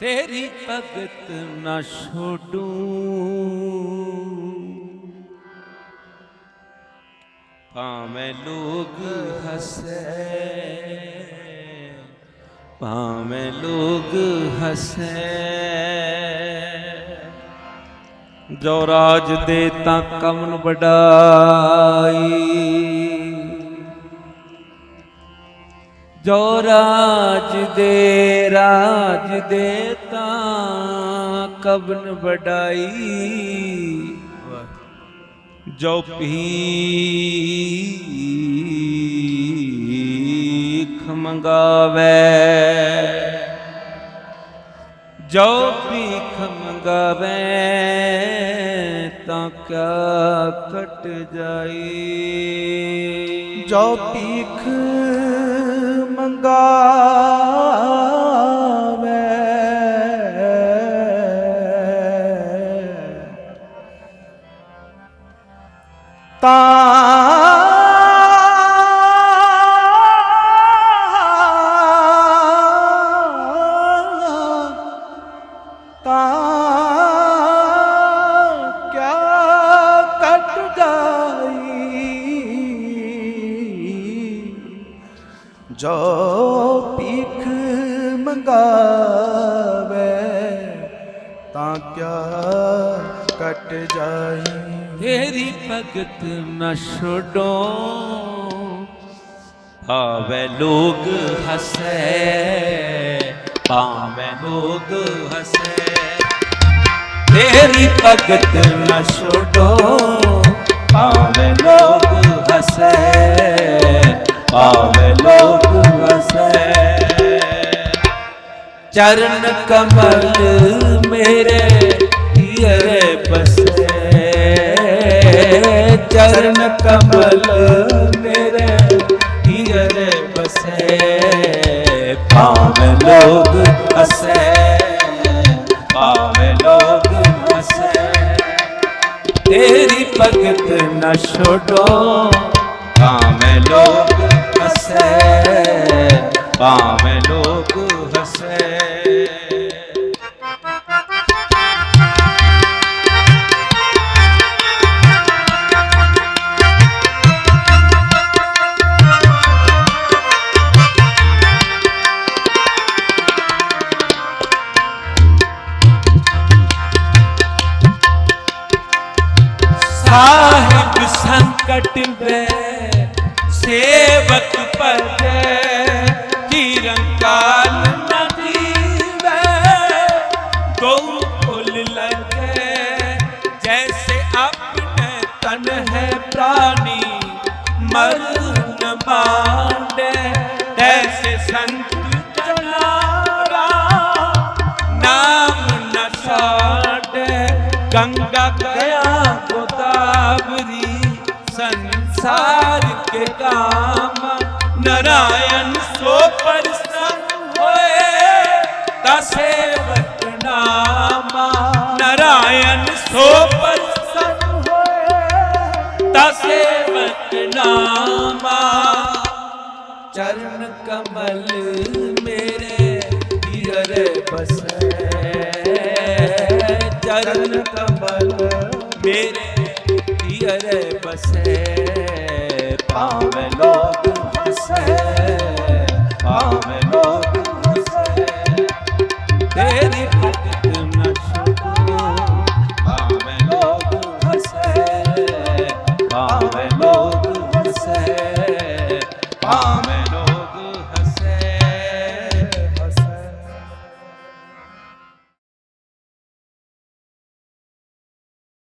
ਤੇਰੀ ਭਗਤ ਨਾ ਛੋਡੂ ਭਾਵੇਂ ਲੋਗ ਹੱਸੇ, ਭਾਵੇਂ ਲੋਕ ਹੱਸੇ। ਜੋ ਰਾਜ ਦੇ ਤਾਂ ਕਮਨ ਵਡਾਈ। ਜੋ ਰਾਜ ਦੇ ਰਾਜ ਦੇ ਤਾਂ ਕਬਨ ਵਡਾਈ। ਜੋ ਭੀਖ ਮੰਗਾਵੇ, ਜੋ ਭੀਖ ਮੰਗਾਵੇ ਤਾਂ ਕਿਆ ਕਟ ਜਾਈ। ਜੋ ਭੀਖ ਮੰਗਾਵੇ ਤਾ ਮੰਗਾਵੇ ਤਾਂ ਕਿਆ ਕਟ ਜਾਈ? ਤੇਰੀ ਭਗਤ ਨਾ ਛੋਡੋ। ਭਾਵੇਂ ਲੋਗ ਹੱਸੇ, ਭਾਵੇਂ ਲੋਗ ਹੱਸੇ। ਤੇਰੀ ਭਗਤ ਨਾ ਛੋਡੋ, ਭਾਵੇਂ ਲੋਗ ਹੱਸੇ, ਭਾਵੇਂ ਚਰਨ ਕਮਲ ਮੇਰੇ ਹੀਰੇ ਬਸੇ। ਚਰਨ ਕਮਲ ਮੇਰੇ ਹੀਰੇ ਬਸੇ। ਭਾਵੇਂ ਲੋਗ ਹਸੇ, ਭਾਵੇਂ ਲੋਗ ਹਸੇ। ਤੇਰੀ ਭਗਤ ਨਾ ਛੋਡੋ ਭਾਵੇਂ ਲੋਗ ਹਸੇ, ਭਾਵੇਂ ਲੋਗ ਸਾਹਿਬ ਸੰਕਟ ਵੇ ਸੇਵਕ ਪਰਜੈ ਨਿਰੰਕਾਲ ਨ ਜੀਵੈ ਗੋ ਫੁੱਲ ਲਗੇ ਜੈਸੇ ਆਪਣੇ ਤਨ ਹੈ ਪ੍ਰਾਣੀ ਮਰ ਨ ਮਾਂਡੇ ਤੈਸੇ ਸੰਤ ਜਨਾਰਾ ਨਾਮ ਨ ਗੰਗਾ ਗਿਆ ਗੋਦਾਵਰੀ ਸੰਸਾਰ ਕੇ ਕਾਮ। ਨਰਾਇਣ ਸੋ ਪ੍ਰਸੰਨ ਹੋਏ, ਤਾ ਸੇਵਕ ਨਾਮਾ। ਨਰਾਇਣ ਸੋ ਪ੍ਰਸੰਨ ਹੋਏ, ਤਾ ਸੇਵਕ ਨਾਮਾ। ਚਰਨ ਕਮਲ ਮੇਰੇ ਹੀਰੇ ਬਸੈ। ਬਸੈ ਪਾਵਨ